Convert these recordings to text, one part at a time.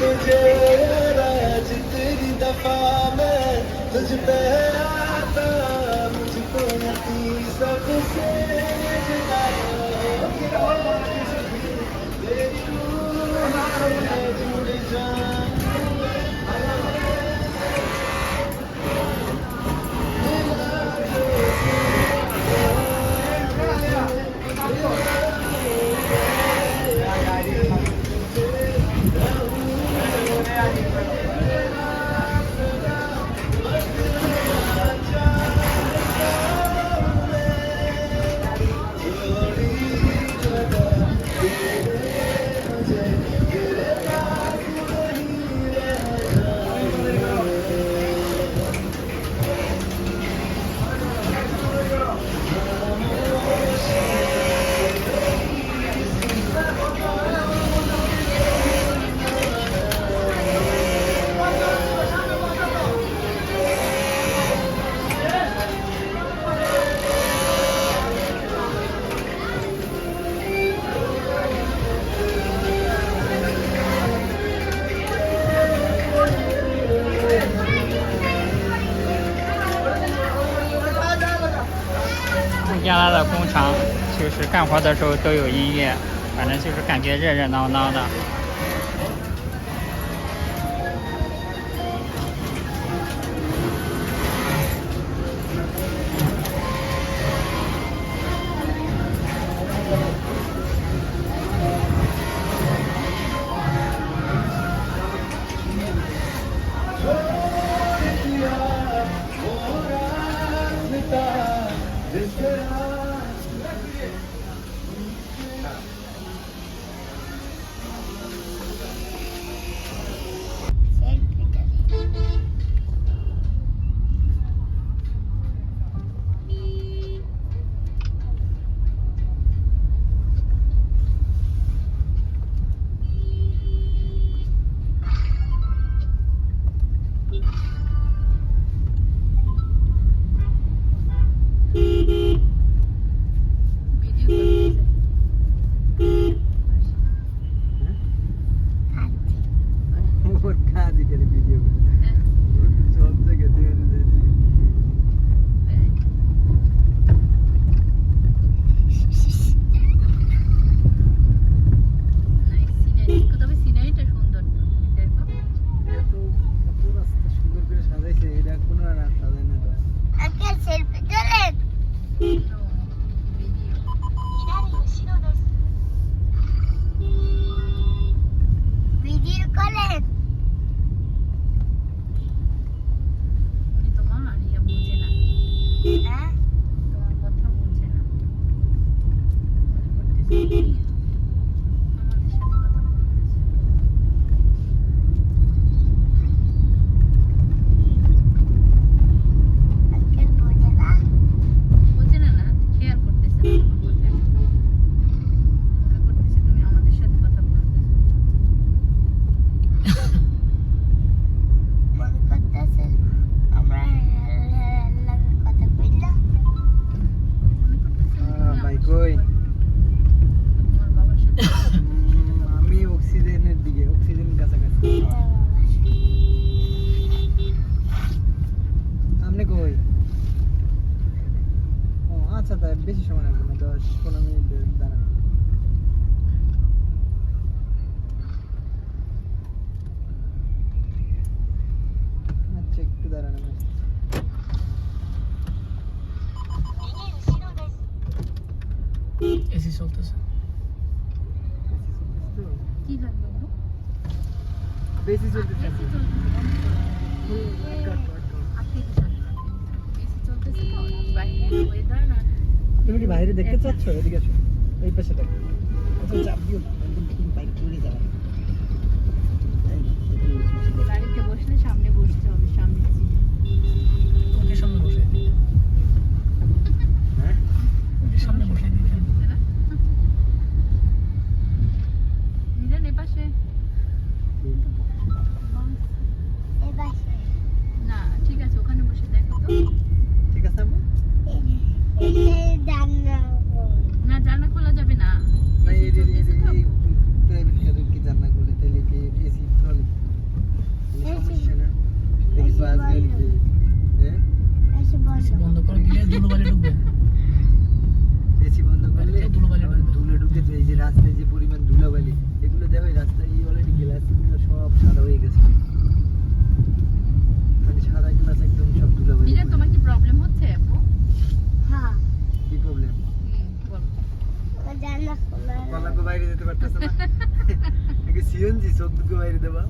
तुझे राज तेरी दफा मैं तुझ पे आता मुझको यकीन सबसे जुदा 啊就是干活的时候都有音乐反正就是感觉热热闹闹的。এসি চলতেছে কি জানবো বেশি চলতেছে তুমি কি বাইরে দেখতে চাচ্ছ এদিকে এই পাশে দেখো চাপ দিও না ঠিক আছে আপু না জানলা খোলা যাবে না। প্রাইভেট কারের কি তাহলে কি এসি চলে? সমস্যা না? হ্যাঁ? এসে বসো বন্ধ করে দিলে ধুলোবালি ঢুকবে। এসি বন্ধ করলে ধুলোবালি ধুলো ঢুকে যে রাস্তায় যে পরিমাণ ধুলোবালি এগুলো দেখো রাস্তায় এই অলরেডি গ্লাস সব সাদা হয়ে গেছে মানে সাদা গ্লাস একদম সব ধুলোবালি মিলন তোমার কি প্রবলেম হচ্ছে আপু হ্যাঁ কি প্রবলেম বল ও জানলা খোলা কলাকে বাইরে যেতে পারতেছে না আগে সিএনজি চোখ দুকে বাইরে দেবা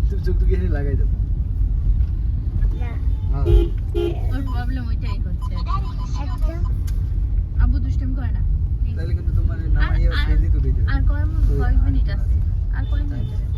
তুমি চোখ এখানে লাগাই দেবো ওর প্রবলেম ওইটাই হচ্ছে একদম আবু দুষ্টুমি করে না তাহলে কিন্তু তোমার আর- কয় মিনিট আছে? আর কয় মিনিট আছে?